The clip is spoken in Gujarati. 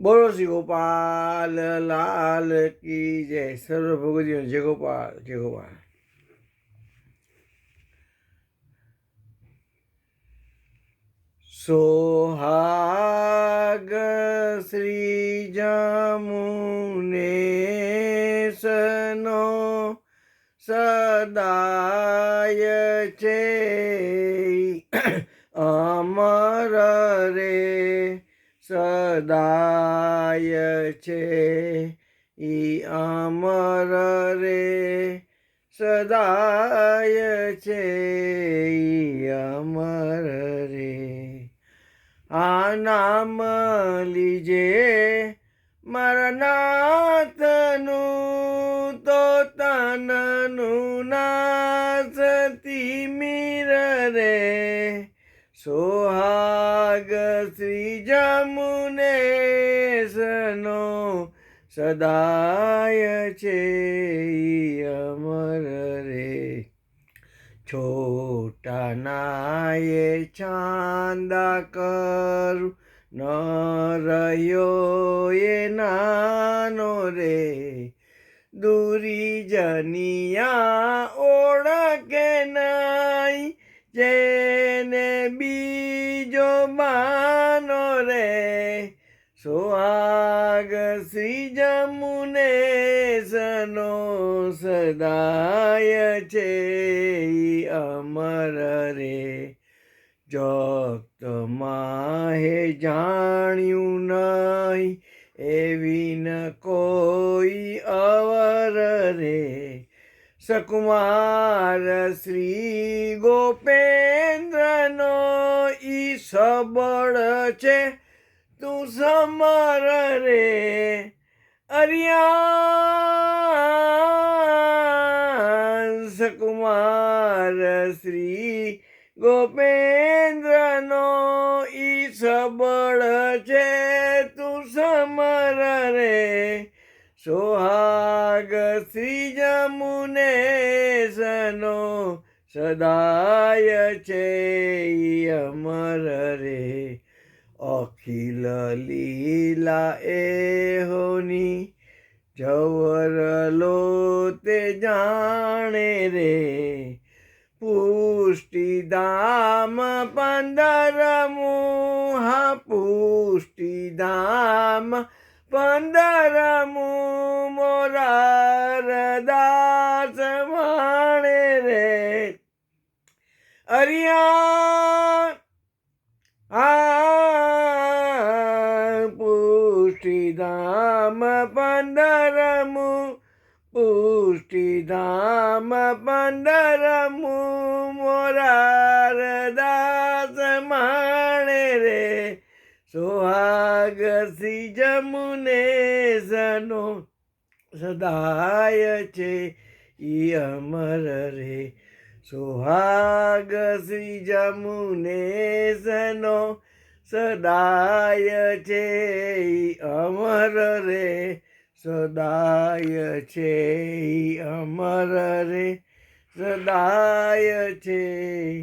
બોલો શ્રી ગોપાલ, લાલ કી જય. સર્વ ભગવતીઓ જય ગોપાલ જય ગોપાલ. સોહાગ શ્રી જમુને સનો સદાય છે. અમર રે સદાય છે. ઈ અમર રે સદાય છે. ઈ અમર રે આ નામ લીજે મારા સોહાગ શ્રી જમુનેશનો સદાય છે અમર રે. છોટા નાયે ચાંદા કરું, ન રહ્યો એ નાનો રે. દૂરી જનિયા ઓળખે નહીં જેને બીજો માનો રે સુહાગ શ્રી જમુને સનો સદાય છે અમર રે. જગત માહે જાણ્યું નહીં એવી ન કોઈ અવર રે. સકુમાર શ્રી ગોપેન્દ્રનો ઈ સબળ છે. તું સમર રે અરિયા સકુમાર શ્રી ગોપેન્દ્રનો ઈ સબળ છે. તું સમર રે સોહાગ શ્રી જમુને સનો સદાય છે અમર રે. અખિલ લીલા એ હોની, જવર લો તે જાણે રે. પુષ્ટિધામ પંદરમું હા પુષ્ટિધામ પંદરમું મોરાર દાસ માણે રે. અરિયા આ પુષ્ટિધામ પંદરમું પુષ્ટિધામ પંદરમું સોહાગ શ્રી જમુને સનો સદાય છે, ઈ અમર રે. સુહાગસી જમુને સનો સદાય છે, ઈ અમર રે. સદાય છે, ઈ અમર રે. સદાય છે.